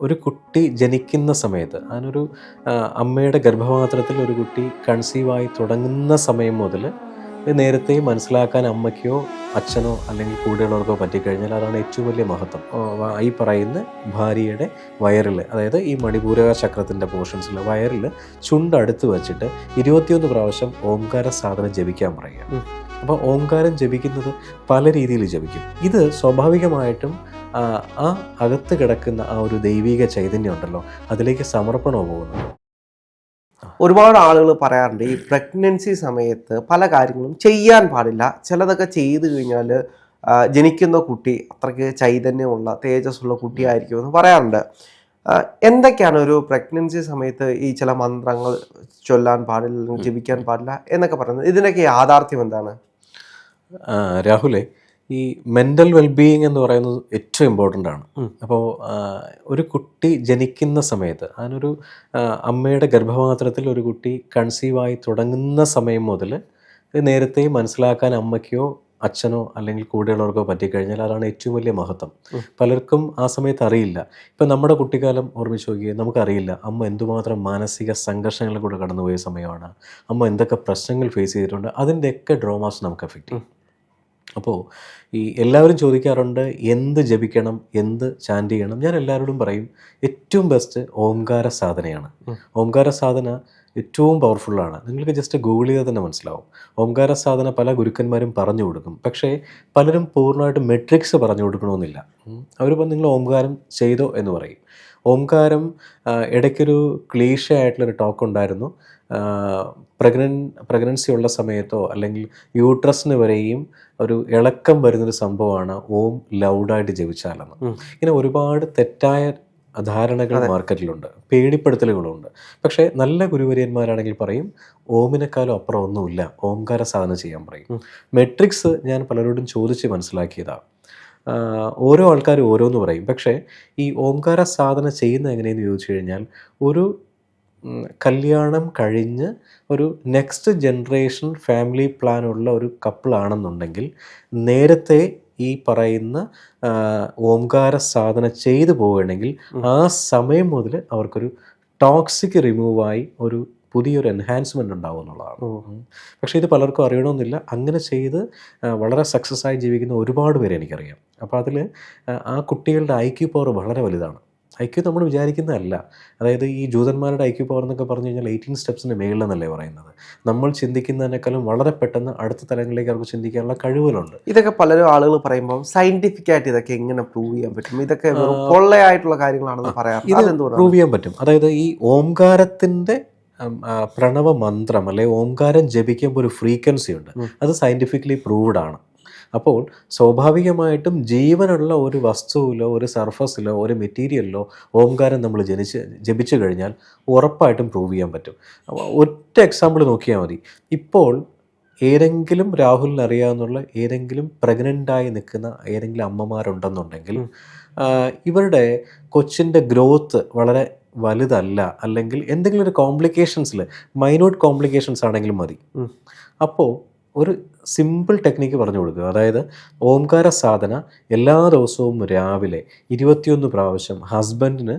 ഒരു കുട്ടി ജനിക്കുന്ന സമയത്ത് അതിനൊരു അമ്മയുടെ ഗർഭപാത്രത്തിൽ ഒരു കുട്ടി കൺസീവായി തുടങ്ങുന്ന സമയം മുതൽ നേരത്തെ മനസ്സിലാക്കാൻ അമ്മയ്ക്കോ അച്ഛനോ അല്ലെങ്കിൽ കൂടെയുള്ളവർക്കോ പറ്റിക്കഴിഞ്ഞാൽ അതാണ് ഏറ്റവും വലിയ മഹത്വം. ഈ പറയുന്ന ഭാര്യയുടെ വയറിൽ അതായത് ഈ മണിപൂരക ചക്രത്തിന്റെ പോർഷൻസിൽ വയറിൽ ചുണ്ടടുത്ത് വെച്ചിട്ട് ഇരുപത്തിയൊന്ന് പ്രാവശ്യം ഓംകാര സാധനം ജപിക്കാൻ പറയുക. അപ്പോൾ ഓംകാരം ജപിക്കുന്നത് പല രീതിയിൽ ജപിക്കും. ഇത് സ്വാഭാവികമായിട്ടും ആ, അകത്ത് കിടക്കുന്ന ആ ഒരു ദൈവിക ചൈതന്യം ഉണ്ടല്ലോ അതിലേക്ക് സമർപ്പണവും പോകുന്നു. ഒരുപാട് ആളുകൾ പറയാറുണ്ട് ഈ പ്രഗ്നൻസി സമയത്ത് പല കാര്യങ്ങളും ചെയ്യാൻ പാടില്ല. ചിലതൊക്കെ ചെയ്തു കഴിഞ്ഞാൽ ജനിക്കുന്ന കുട്ടി അത്രയ്ക്ക് ചൈതന്യമുള്ള തേജസ്സുള്ള കുട്ടിയായിരിക്കും എന്ന് പറയാറുണ്ട് എന്തൊക്കെയാണ് ഒരു പ്രഗ്നൻസി സമയത്ത് ഈ ചില മന്ത്രങ്ങൾ ചൊല്ലാൻ പാടില്ല ജപിക്കാൻ പാടില്ല എന്നൊക്കെ പറയുന്നത്? ഇതിനൊക്കെ യാഥാർത്ഥ്യം എന്താണ്? രാഹുലെ ഈ മെന്റൽ വെൽബീയിങ് എന്ന് പറയുന്നത് ഏറ്റവും ഇമ്പോർട്ടന്റ് ആണ്. അപ്പോൾ ഒരു കുട്ടി ജനിക്കുന്ന സമയത്ത് അതിനൊരു അമ്മയുടെ ഗർഭപാത്രത്തിൽ ഒരു കുട്ടി കൺസീവായി തുടങ്ങുന്ന സമയം മുതൽ നേരത്തെ മനസ്സിലാക്കാൻ അമ്മയ്ക്കോ അച്ഛനോ അല്ലെങ്കിൽ കൂടെയുള്ളവർക്കോ പറ്റിക്കഴിഞ്ഞാൽ അതാണ് ഏറ്റവും വലിയ മഹത്വം. പലർക്കും ആ സമയത്ത് അറിയില്ല. ഇപ്പം നമ്മുടെ കുട്ടിക്കാലം ഓർമ്മിച്ച് നോക്കിയാൽ നമുക്കറിയില്ല. അമ്മ എന്തുമാത്രം മാനസിക സംഘർഷങ്ങളിൽ കൂടെ കടന്നുപോയ സമയമാണ്. അമ്മ എന്തൊക്കെ പ്രശ്നങ്ങൾ ഫേസ് ചെയ്തിട്ടുണ്ട്. അതിന്റെയൊക്കെ ഡ്രോമാസ് നമുക്ക് എഫക്റ്റ് ചെയ്യും. അപ്പോൾ ഈ എല്ലാവരും ചോദിക്കാറുണ്ട് എന്ത് ജപിക്കണം? എന്ത് ചാന്റ് ചെയ്യണം? ഞാൻ എല്ലാവരോടും പറയും ഏറ്റവും ബെസ്റ്റ് ഓംകാര സാധനയാണ്. ഓംകാര സാധന ഏറ്റവും പവർഫുള്ളാണ് നിങ്ങൾക്ക് ജസ്റ്റ് ഗൂഗിൾ ചെയ്താൽ തന്നെ മനസ്സിലാവും. ഓംകാര സാധന പല ഗുരുക്കന്മാരും പറഞ്ഞു കൊടുക്കും. പക്ഷേ പലരും പൂർണമായിട്ട് മെട്രിക്സ് പറഞ്ഞു കൊടുക്കണമെന്നില്ല. അവർ നിങ്ങൾ ഓംകാരം ചെയ്തോ എന്ന് പറയും. ഓംകാരം ഇടയ്ക്കൊരു ക്ലീഷ ആയിട്ടുള്ളൊരു ടോക്ക് ഉണ്ടായിരുന്നു. പ്രഗ്നൻ പ്രഗ്നൻസി ഉള്ള സമയത്തോ അല്ലെങ്കിൽ യൂട്രസിന് വരെയും ഒരു ഇളക്കം വരുന്നൊരു സംഭവമാണ് ഓം ലൗഡായിട്ട് ജപിച്ചാലെന്ന്. ഇങ്ങനെ ഒരുപാട് തെറ്റായ ധാരണകൾ മാർക്കറ്റിലുണ്ട് പേടിപ്പെടുത്തലുകളുണ്ട്. പക്ഷേ നല്ല ഗുരുവര്യന്മാരാണെങ്കിൽ പറയും ഓമിനെക്കാളും അപ്പുറം ഒന്നുമില്ല ഓംകാര സാധന ചെയ്യാൻ പറയും. മെട്രിക്സ് ഞാൻ പലരോടും ചോദിച്ച് മനസ്സിലാക്കിയതാണ് ഓരോ ആൾക്കാരും ഓരോന്ന് പറയും. പക്ഷേ ഈ ഓംകാര സാധന ചെയ്യുന്ന എങ്ങനെയെന്ന് ചോദിച്ചു കഴിഞ്ഞാൽ ഒരു കല്യാണം കഴിഞ്ഞ് ഒരു നെക്സ്റ്റ് ജനറേഷൻ ഫാമിലി പ്ലാൻ ഉള്ള ഒരു കപ്പിളാണെന്നുണ്ടെങ്കിൽ നേരത്തെ ഈ പറയുന്ന ഓംകാര സാധന ചെയ്തു പോവുകയാണെങ്കിൽ ആ സമയം മുതൽ അവർക്കൊരു ടോക്സിക് റിമൂവായി ഒരു പുതിയൊരു എൻഹാൻസ്മെന്റ് ഉണ്ടാവും എന്നുള്ളതാണ്. പക്ഷേ ഇത് പലർക്കും അറിയണമെന്നില്ല. അങ്ങനെ ചെയ്ത് വളരെ സക്സസ് ആയി ജീവിക്കുന്ന ഒരുപാട് പേരെ എനിക്കറിയാം. അപ്പോൾ അതിൽ ആ കുട്ടികളുടെ ഐക്യു പവർ വളരെ വലുതാണ്. ഐക്യു നമ്മൾ വിചാരിക്കുന്നതല്ല. അതായത് ഈ ജൂതന്മാരുടെ ഐ ക്യു പവർ എന്നൊക്കെ പറഞ്ഞു കഴിഞ്ഞാൽ എയ്റ്റീൻ സ്റ്റെപ്സിന് മേളിലെന്നല്ലേ പറയുന്നത്. നമ്മൾ ചിന്തിക്കുന്നതിനേക്കാളും വളരെ പെട്ടെന്ന് അടുത്ത തലങ്ങളിലേക്ക് അവർക്ക് ചിന്തിക്കാനുള്ള കഴിവുകളുണ്ട്. ഇതൊക്കെ പലരും ആളുകൾ പറയുമ്പോൾ സയന്റിഫിക് ആയിട്ട് ഇതൊക്കെ എങ്ങനെ പ്രൂവ് ചെയ്യാൻ പറ്റും? ഇതൊക്കെ പൊള്ളയായിട്ടുള്ള കാര്യങ്ങളാണെന്ന് പറയാം. ഇത് പ്രൂവ് ചെയ്യാൻ പറ്റും. അതായത് ഈ ഓംകാരത്തിന്റെ പ്രണവ മന്ത്രം അല്ലെ ഓംകാരം ജപിക്കുമ്പോൾ ഒരു ഫ്രീക്വൻസി ഉണ്ട്. അത് സയന്റിഫിക്കലി പ്രൂവ്ഡ് ആണ്. അപ്പോൾ സ്വാഭാവികമായിട്ടും ജീവനുള്ള ഒരു വസ്തുവിലോ ഒരു സർഫസിലോ ഒരു മെറ്റീരിയലിലോ ഓംകാരം നമ്മൾ ജനിച്ച് ജപിച്ചു കഴിഞ്ഞാൽ ഉറപ്പായിട്ടും പ്രൂവ് ചെയ്യാൻ പറ്റും. ഒറ്റ എക്സാമ്പിൾ നോക്കിയാൽ മതി. ഇപ്പോൾ ഏതെങ്കിലും രാഹുലിന് അറിയാവുന്നുള്ള ഏതെങ്കിലും പ്രഗ്നന്റായി നിൽക്കുന്ന ഏതെങ്കിലും അമ്മമാരുണ്ടെന്നുണ്ടെങ്കിൽ. ഇവരുടെ കൊച്ചിന്റെ ഗ്രോത്ത് വളരെ വലുതല്ല. അല്ലെങ്കിൽ എന്തെങ്കിലും ഒരു കോംപ്ലിക്കേഷൻസിൽ മൈനോട്ട് കോംപ്ലിക്കേഷൻസ് ആണെങ്കിലും മതി. അപ്പോൾ ഒരു സിമ്പിൾ ടെക്നിക്ക് പറഞ്ഞു കൊടുക്കുക അതായത് ഓംകാര സാധന എല്ലാ ദിവസവും രാവിലെ ഇരുപത്തിയൊന്ന് പ്രാവശ്യം ഹസ്ബൻഡിന്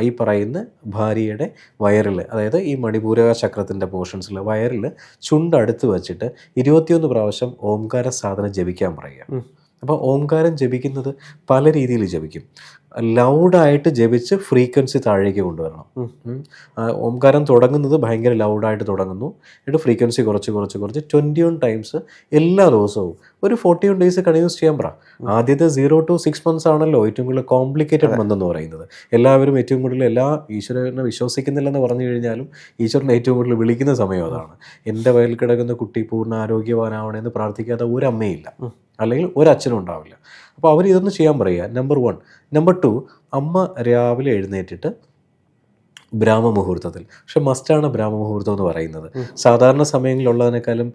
ഈ പറയുന്ന ഭാര്യയുടെ വയറിൽ അതായത് ഈ മണിപൂരക ചക്രത്തിന്റെ പോർഷൻസിൽ വയറിൽ ചുണ്ടടുത്ത് വെച്ചിട്ട് ഇരുപത്തിയൊന്ന് പ്രാവശ്യം ഓംകാര സാധന ജപിക്കാൻ പറയുക. അപ്പോൾ ഓംകാരം ജപിക്കുന്നത് പല രീതിയിൽ ജപിക്കും. ലൗഡായിട്ട് ജപിച്ച് ഫ്രീക്വൻസി താഴേക്ക് കൊണ്ടുവരണം. ഓംകാരം തുടങ്ങുന്നത് ഭയങ്കര ലൗഡായിട്ട് തുടങ്ങുന്നു. എന്നിട്ട് ഫ്രീക്വൻസി കുറച്ച് കുറച്ച് കുറച്ച് ട്വന്റി വൺ ടൈംസ് എല്ലാ ദിവസവും. ഒരു ഫോർട്ടി വൺ ഡേയ്സ് കണ്ടിന്യൂസ് ചെയ്യാൻ പറ. ആദ്യത്തെ സീറോ ടു സിക്സ് മന്ത്സ് ആണല്ലോ ഏറ്റവും കൂടുതൽ കോംപ്ലിക്കേറ്റഡ് മന്ത് എന്ന് പറയുന്നത്. എല്ലാവരും ഏറ്റവും കൂടുതൽ എല്ലാ ഈശ്വരനെ വിശ്വസിക്കുന്നില്ലെന്ന് പറഞ്ഞു കഴിഞ്ഞാലും ഈശ്വരനെ ഏറ്റവും കൂടുതൽ വിളിക്കുന്ന സമയം അതാണ്. എന്റെ വയൽ കിടക്കുന്ന കുട്ടി പൂർണ ആരോഗ്യവാനാവണമെന്ന് പ്രാർത്ഥിക്കാത്ത ഒരു അമ്മയില്ല. അല്ലെങ്കിൽ ഒരച്ഛനും ഉണ്ടാവില്ല. അപ്പോൾ അവർ ഇതൊന്ന് ചെയ്യാൻ പറയുക. നമ്പർ വൺ നമ്പർ ടു അമ്മ രാവിലെ എഴുന്നേറ്റിട്ട് ബ്രാഹ്മ മുഹൂർത്തത്തിൽ. പക്ഷെ മസ്റ്റാണ് ബ്രാഹ്മ മുഹൂർത്തം എന്ന് പറയുന്നത്. സാധാരണ സമയങ്ങളിലുള്ളതിനേക്കാളും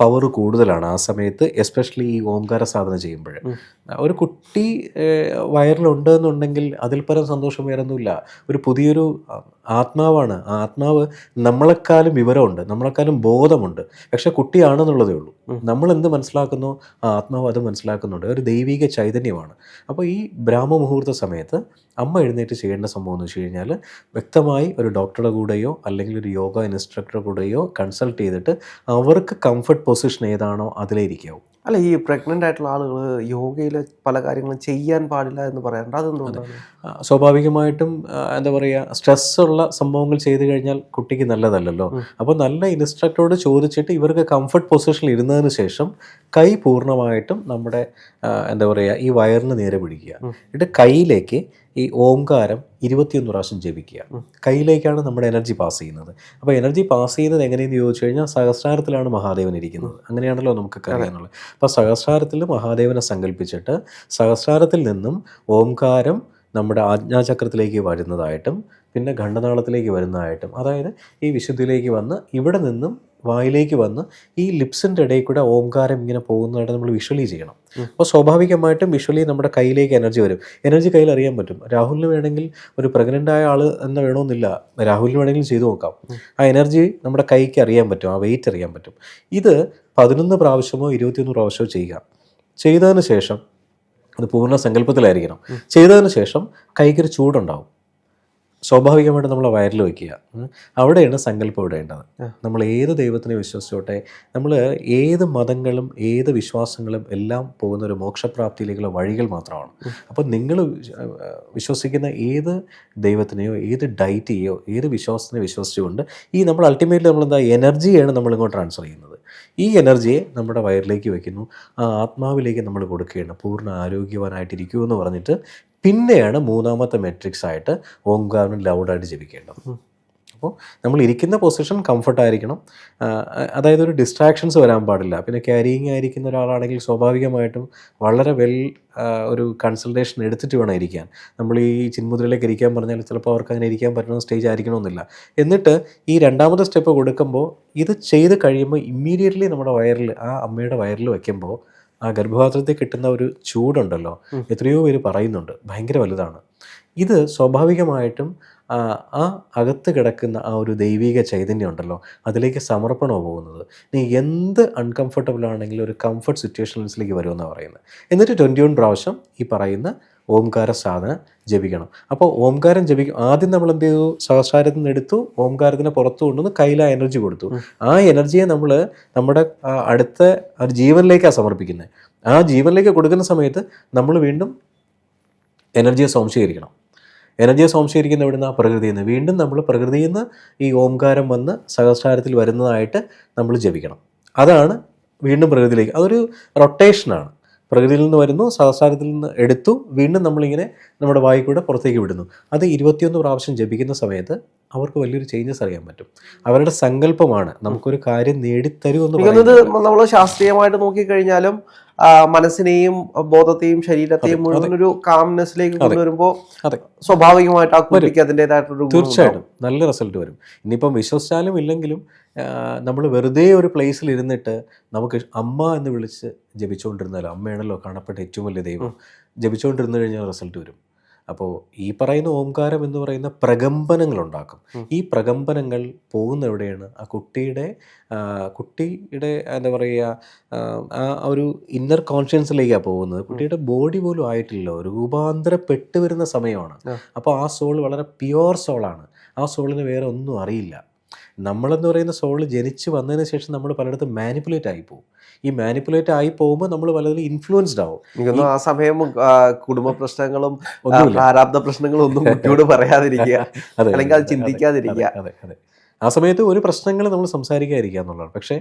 പവർ കൂടുതലാണ് ആ സമയത്ത് എസ്പെഷ്യലി ഈ ഓംകാര സാധന ചെയ്യുമ്പോൾ ഒരു കുട്ടി വയറിലുണ്ട് എന്നുണ്ടെങ്കിൽ അതിൽ പരം സന്തോഷം വേറെ ഒന്നുമില്ല ഒരു പുതിയൊരു ആത്മാവാണ്. ആ ആത്മാവ് നമ്മളെക്കാളും വിവരമുണ്ട് നമ്മളെക്കാളും ബോധമുണ്ട്. പക്ഷെ കുട്ടിയാണെന്നുള്ളതേ ഉള്ളൂ. നമ്മൾ എന്ത് മനസ്സിലാക്കുന്നോ? ആ ആത്മാവ് അത് മനസ്സിലാക്കുന്നുണ്ട്. ഒരു ദൈവിക ചൈതന്യമാണ്. അപ്പോൾ ഈ ബ്രാഹ്മ മുഹൂർത്ത സമയത്ത് അമ്മ എഴുന്നേറ്റ് ചെയ്യേണ്ട സംഭവം എന്ന് വെച്ച് കഴിഞ്ഞാൽ വ്യക്തമായി ഒരു ഡോക്ടറുടെ കൂടെയോ അല്ലെങ്കിൽ ഒരു യോഗ ഇൻസ്ട്രക്ടറുടെ കൂടെയോ കൺസൾട്ട് ചെയ്തിട്ട് അവർക്ക് കംഫർട്ട് പൊസിഷൻ ഏതാണോ അതിലേ ഇരിക്കാവും. അല്ല ഈ പ്രഗ്നന്റ് ആയിട്ടുള്ള ആളുകൾ യോഗയിൽ പല കാര്യങ്ങളും ചെയ്യാൻ പാടില്ല എന്ന് പറയാറുണ്ട്. അതെന്തുകൊണ്ടാണ്? സ്വാഭാവികമായിട്ടും എന്താ പറയുക സ്ട്രെസ് ഉള്ള സംഭവങ്ങൾ ചെയ്തു കഴിഞ്ഞാൽ കുട്ടിക്ക് നല്ലതല്ലല്ലോ. അപ്പോൾ നല്ല ഇൻസ്ട്രക്ടറോട് ചോദിച്ചിട്ട് ഇവർക്ക് കംഫർട്ട് പൊസിഷനിൽ ഇരുന്നതിന് ശേഷം കൈ പൂർണമായിട്ടും നമ്മുടെ എന്താ പറയുക ഈ വയറിന് നേരെ പിടിക്കുക. എന്നിട്ട് കൈയിലേക്ക് ഈ ഓംകാരം ഇരുപത്തിയൊന്ന് പ്രാവശ്യം ജപിക്കുക കയ്യിലേക്കാണ് നമ്മുടെ എനർജി പാസ് ചെയ്യുന്നത്. അപ്പോൾ എനർജി പാസ് ചെയ്യുന്നത് എങ്ങനെയെന്ന് ചോദിച്ചു കഴിഞ്ഞാൽ സഹസ്രാരത്തിലാണ് മഹാദേവൻ ഇരിക്കുന്നത്. അങ്ങനെയാണല്ലോ നമുക്ക് അറിയാനുള്ളത്. അപ്പോൾ സഹസ്രാരത്തിൽ മഹാദേവനെ സങ്കല്പിച്ചിട്ട് സഹസ്രാരത്തിൽ നിന്നും ഓംകാരം നമ്മുടെ ആജ്ഞാചക്രത്തിലേക്ക് വരുന്നതായിട്ടും പിന്നെ ഖണ്ഡനാളത്തിലേക്ക് വരുന്നതായിട്ടും അതായത് ഈ വിശുദ്ധിയിലേക്ക് വന്ന് ഇവിടെ നിന്നും വായിലേക്ക് വന്ന് ഈ ലിപ്സിന്റെ ഇടയിൽ കൂടെ ഓംകാരം ഇങ്ങനെ പോകുന്നതായിട്ട് നമ്മൾ വിഷ്വലി ചെയ്യണം. അപ്പോൾ സ്വാഭാവികമായിട്ടും വിഷ്വലി നമ്മുടെ കയ്യിലേക്ക് എനർജി വരും. എനർജി കയ്യിൽ അറിയാൻ പറ്റും. രാഹുലിന് വേണമെങ്കിൽ ഒരു പ്രഗ്നന്റ് ആയ ആൾ എന്ന് വേണമെന്നില്ല. രാഹുലിന് വേണമെങ്കിലും ചെയ്തു നോക്കാം. ആ എനർജി നമ്മുടെ കൈക്ക് അറിയാൻ പറ്റും ആ വെയിറ്റ് അറിയാൻ പറ്റും. ഇത് പതിനൊന്ന് പ്രാവശ്യമോ ഇരുപത്തിയൊന്ന് പ്രാവശ്യമോ ചെയ്യുക. ചെയ്തതിന് ശേഷം അത് പൂർണ സങ്കല്പത്തിലായിരിക്കണം. ചെയ്തതിന് ശേഷം കൈക്കൊരു ചൂടുണ്ടാവും. സ്വാഭാവികമായിട്ട് നമ്മൾ വയറിൽ വയ്ക്കുക. അവിടെയാണ് സങ്കല്പം ഇടേണ്ടത്. നമ്മൾ ഏത് ദൈവത്തിനെ വിശ്വസിച്ചോട്ടെ നമ്മൾ ഏത് മതങ്ങളും ഏത് വിശ്വാസങ്ങളും എല്ലാം പോകുന്ന ഒരു മോക്ഷപ്രാപ്തിയിലേക്കുള്ള വഴികൾ മാത്രമാണ്. അപ്പോൾ നിങ്ങൾ വിശ്വസിക്കുന്ന ഏത് ദൈവത്തിനെയോ ഏത് ഡയറ്റിയോ ഏത് വിശ്വാസത്തിനെ വിശ്വസിച്ചുകൊണ്ട് ഈ നമ്മൾ അൾട്ടിമേറ്റ്ലി നമ്മൾ എന്താ എനർജിയാണ് നമ്മൾ ഇങ്ങോട്ട് ട്രാൻസ്ഫർ ചെയ്യുന്നത്. ഈ എനർജിയെ നമ്മുടെ വയറിലേക്ക് വയ്ക്കുന്നു. ആ ആത്മാവിലേക്ക് നമ്മൾ കൊടുക്കുകയാണ്. പൂർണ ആരോഗ്യവാനായിട്ടിരിക്കൂ എന്ന് പറഞ്ഞിട്ട് പിന്നെയാണ് മൂന്നാമത്തെ മെട്രിക്സ് ആയിട്ട് ഓംകാരം ലൗഡായിട്ട് ജപിക്കേണ്ടത് അപ്പോൾ നമ്മൾ ഇരിക്കുന്ന പൊസിഷൻ കംഫർട്ട് ആയിരിക്കണം. അതായത് ഒരു ഡിസ്ട്രാക്ഷൻസ് വരാൻ പാടില്ല. പിന്നെ ക്യാരിയിങ് ആയിരിക്കുന്ന ഒരാളാണെങ്കിൽ സ്വാഭാവികമായിട്ടും വളരെ വെൽ ഒരു കൺസൾട്ടേഷൻ എടുത്തിട്ട് വേണം ഇരിക്കാൻ. നമ്മൾ ഈ ചിന്മുദ്രയിലേക്ക് ഇരിക്കാൻ പറഞ്ഞാൽ ചിലപ്പോൾ അവർക്ക് അങ്ങനെ ഇരിക്കാൻ പറ്റുന്ന സ്റ്റേജ് ആയിരിക്കണമെന്നില്ല. എന്നിട്ട് ഈ രണ്ടാമത്തെ സ്റ്റെപ്പ് കൊടുക്കുമ്പോൾ ഇത് ചെയ്ത് കഴിയുമ്പോൾ ഇമ്മീഡിയറ്റ്ലി നമ്മുടെ വയറിൽ ആ അമ്മയുടെ വയറിൽ വയ്ക്കുമ്പോൾ ആ ഗർഭപാത്രത്തിൽ കിട്ടുന്ന ഒരു ചൂടുണ്ടല്ലോ എത്രയോ പേര് പറയുന്നുണ്ട് ഭയങ്കര വലുതാണ്. ഇത് സ്വാഭാവികമായിട്ടും ആ, അകത്ത് കിടക്കുന്ന ആ ഒരു ദൈവിക ചൈതന്യം ഉണ്ടല്ലോ അതിലേക്ക് സമർപ്പണമാണ് പോകുന്നത്? നീ എന്ത് അൺകംഫർട്ടബിൾ ആണെങ്കിലും ഒരു കംഫർട്ട് സിറ്റുവേഷൻസിലേക്ക് വരുമെന്നാണ് പറയുന്നത്. എന്നിട്ട് ട്വന്റി വൺ പ്രാവശ്യം ഈ പറയുന്ന ഓംകാര സാധന ജപിക്കണം. അപ്പോൾ ഓംകാരം ജപിക്കും. ആദ്യം നമ്മൾ എന്ത് ചെയ്തു സഹസ്രാരത്തിൽ നിന്ന് എടുത്തു ഓംകാരത്തിനെ പുറത്തു കൊണ്ടുവന്ന് കയ്യിൽ ആ എനർജി കൊടുത്തു ആ എനർജിയെ നമ്മൾ നമ്മുടെ അടുത്ത ജീവനിലേക്കാണ് സമർപ്പിക്കുന്നത് ആ ജീവനിലേക്ക് കൊടുക്കുന്ന സമയത്ത് നമ്മൾ വീണ്ടും എനർജിയെ സംശീകരിക്കണം എനർജിയെ സംശീകരിക്കുന്ന ആ പ്രകൃതിയിൽ നിന്ന്. വീണ്ടും നമ്മൾ പ്രകൃതിയിൽ നിന്ന് ഈ ഓംകാരം വന്ന് സഹസ്രാരത്തിൽ വരുന്നതായിട്ട് നമ്മൾ ജപിക്കണം. അതാണ് വീണ്ടും പ്രകൃതിയിലേക്ക്. അതൊരു റൊട്ടേഷനാണ് പ്രകൃതിയിൽ നിന്ന് വരുന്നു സഹസാരത്തിൽ നിന്ന് എടുത്തു വീണ്ടും നമ്മളിങ്ങനെ നമ്മുടെ വായിക്കൂടെ കൂടെ പുറത്തേക്ക് വിടുന്നു. അത് ഇരുപത്തിയൊന്ന് പ്രാവശ്യം ജപിക്കുന്ന സമയത്ത് അവർക്ക് വലിയൊരു ചേഞ്ചസ് അറിയാൻ പറ്റും. അവരുടെ സങ്കല്പമാണ് നമുക്കൊരു കാര്യം നേടിത്തരുമെന്ന് എന്ന് പറയുന്നത്. നമ്മൾ ശാസ്ത്രീയമായിട്ട് നോക്കിക്കഴിഞ്ഞാലും മനസ്സിനെയും ബോധത്തെയും ശരീരത്തെയും മുഴുവൻ ഒരു കാംനെസ്സിലേക്ക് കൊണ്ടുവരുമ്പോൾ സ്വാഭാവികമായിട്ട് ആ കുട്ടിക്ക് അതിന്റെതായിട്ടൊരു തീർച്ചയായിട്ടും. നല്ല റിസൾട്ട് വരും. ഇനിയിപ്പം വിശ്വസിച്ചാലും ഇല്ലെങ്കിലും നമ്മൾ വെറുതെ ഒരു പ്ലേസിൽ ഇരുന്നിട്ട് നമുക്ക് അമ്മ എന്ന് വിളിച്ച് ജപിച്ചുകൊണ്ടിരുന്നാലോ? അമ്മയാണല്ലോ കാണപ്പെട്ട ഏറ്റവും വലിയ ദൈവം. ജപിച്ചുകൊണ്ടിരുന്നു കഴിഞ്ഞാൽ റിസൾട്ട് വരും. അപ്പോൾ ഈ പറയുന്ന ഓംകാരം എന്ന് പറയുന്ന പ്രകമ്പനങ്ങൾ ഉണ്ടാക്കും ഈ പ്രകമ്പനങ്ങൾ പോകുന്ന എവിടെയാണ്? ആ കുട്ടിയുടെ കുട്ടിയുടെ എന്താ പറയുക ആ, ഒരു ഇന്നർ കോൺഷ്യൻസിലേക്കാണ് പോകുന്നത്. കുട്ടിയുടെ ബോഡി പോലും ആയിട്ടില്ല രൂപാന്തരപ്പെട്ട് വരുന്ന സമയമാണ്. അപ്പോൾ ആ സോൾ വളരെ പ്യുവർ സോളാണ് ആ സോളിന് വേറെ ഒന്നും അറിയില്ല. നമ്മളെന്ന് പറയുന്ന സോൾ ജനിച്ച് വന്നതിന് ശേഷം നമ്മൾ പലയിടത്തും മാനിപ്പുലേറ്റ് ആയി പോകും ഈ മാനിപ്പുലേറ്റ് ആയി പോകുമ്പോൾ നമ്മൾ പലതിലും ഇൻഫ്ലുവൻസ്ഡ് ആവും. ആ സമയം കുടുംബ പ്രശ്നങ്ങളും ആ, പ്രശ്നങ്ങളും ഒന്നും കുട്ടിയോട് പറയാതിരിക്കുക. അല്ലെങ്കിൽ അത് ചിന്തിക്കാതിരിക്കുക. അതെ, അതെ ആ സമയത്ത് ഒരു പ്രശ്നങ്ങൾ നമ്മൾ സംസാരിക്കാതിരിക്കുക എന്നുള്ളതാണ്. പക്ഷേ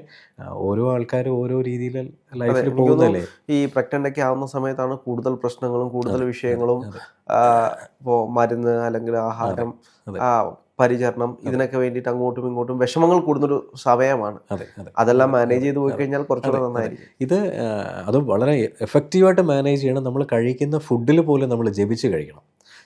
ഓരോ ആൾക്കാരും ഓരോ രീതിയിൽ ലൈഫിൽ പോകുന്നല്ലേ പോകുന്നതല്ലേ? ഈ പ്രഗ്നന്റ് ഒക്കെ ആവുന്ന സമയത്താണ് കൂടുതൽ പ്രശ്നങ്ങളും കൂടുതൽ വിഷയങ്ങളും ഇപ്പോൾ മരുന്ന് അല്ലെങ്കിൽ ആഹാരം പരിചരണം ഇതിനൊക്കെ വേണ്ടിയിട്ട് അങ്ങോട്ടും ഇങ്ങോട്ടും വിഷമങ്ങൾ കൂടുന്നൊരു സമയമാണ്. അതെ അതെ. അതെല്ലാം മാനേജ് ചെയ്ത് പോയി കഴിഞ്ഞാൽ കുറച്ചുകൂടെ നന്നായിരിക്കും. ഇത് അത് വളരെ എഫക്റ്റീവായിട്ട് മാനേജ് ചെയ്യണം. നമ്മൾ കഴിക്കുന്ന ഫുഡിൽ പോലും നമ്മൾ ജപിച്ച് കഴിക്കണം.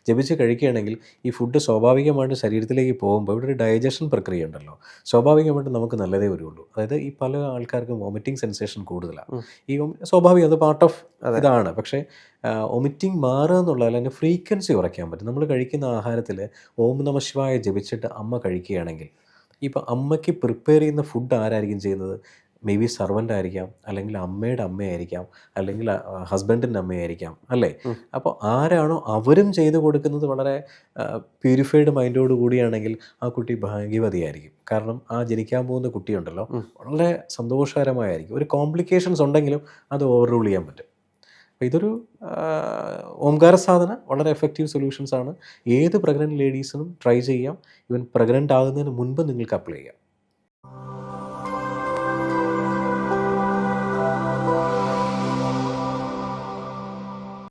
ജപിച്ച് കഴിക്കുകയാണെങ്കിൽ ഈ ഫുഡ് സ്വാഭാവികമായിട്ട് ശരീരത്തിലേക്ക് പോകുമ്പോൾ ഇവിടെ ഒരു ഡൈജഷൻ പ്രക്രിയ ഉണ്ടല്ലോ. സ്വാഭാവികമായിട്ട് നമുക്ക് നല്ലതേ വരുള്ളൂ. അതായത് ഈ പല ആൾക്കാർക്കും വോമിറ്റിംഗ് സെൻസേഷൻ കൂടുതലാണ്. ഈ സ്വാഭാവികം അത് പാർട്ട് ഓഫ് ഇതാണ്. പക്ഷേ ഒമിറ്റിംഗ് മാറുക എന്നുള്ളതിൽ അതിന്റെ ഫ്രീക്വൻസി കുറയ്ക്കാൻ പറ്റും. നമ്മൾ കഴിക്കുന്ന ആഹാരത്തിൽ ഓം നമ ശിവായ ജപിച്ചിട്ട് അമ്മ കഴിക്കുകയാണെങ്കിൽ ഇപ്പോൾ അമ്മയ്ക്ക് പ്രിപ്പയർ ചെയ്യുന്ന ഫുഡ് ആരായിരിക്കും ചെയ്യുന്നത്? മേ ബി സർവന്റ് ആയിരിക്കാം അല്ലെങ്കിൽ അമ്മയുടെ അമ്മയായിരിക്കാം അല്ലെങ്കിൽ ഹസ്ബൻഡിന്റെ അമ്മയായിരിക്കാം അല്ലേ? അപ്പോൾ ആരാണോ അവരും ചെയ്തു കൊടുക്കുന്നത് വളരെ പ്യൂരിഫൈഡ് മൈൻഡോട് കൂടിയാണെങ്കിൽ ആ കുട്ടി ഭാഗ്യവതിയായിരിക്കും. കാരണം ആ ജനിക്കാൻ പോകുന്ന കുട്ടിയുണ്ടല്ലോ വളരെ സന്തോഷകരമായിരിക്കും. ഒരു കോംപ്ലിക്കേഷൻസ് ഉണ്ടെങ്കിലും അത് ഓവർറൂൾ ചെയ്യാൻ പറ്റും. അപ്പോൾ ഇതൊരു ഓംകാര സാധന വളരെ എഫക്റ്റീവ് സൊല്യൂഷൻസ് ആണ്. ഏത് പ്രഗ്നന്റ് ലേഡീസിനും ട്രൈ ചെയ്യാം. ഇവൻ പ്രഗ്നന്റ് ആകുന്നതിന് മുൻപ് നിങ്ങൾക്ക് അപ്ലൈ ചെയ്യാം.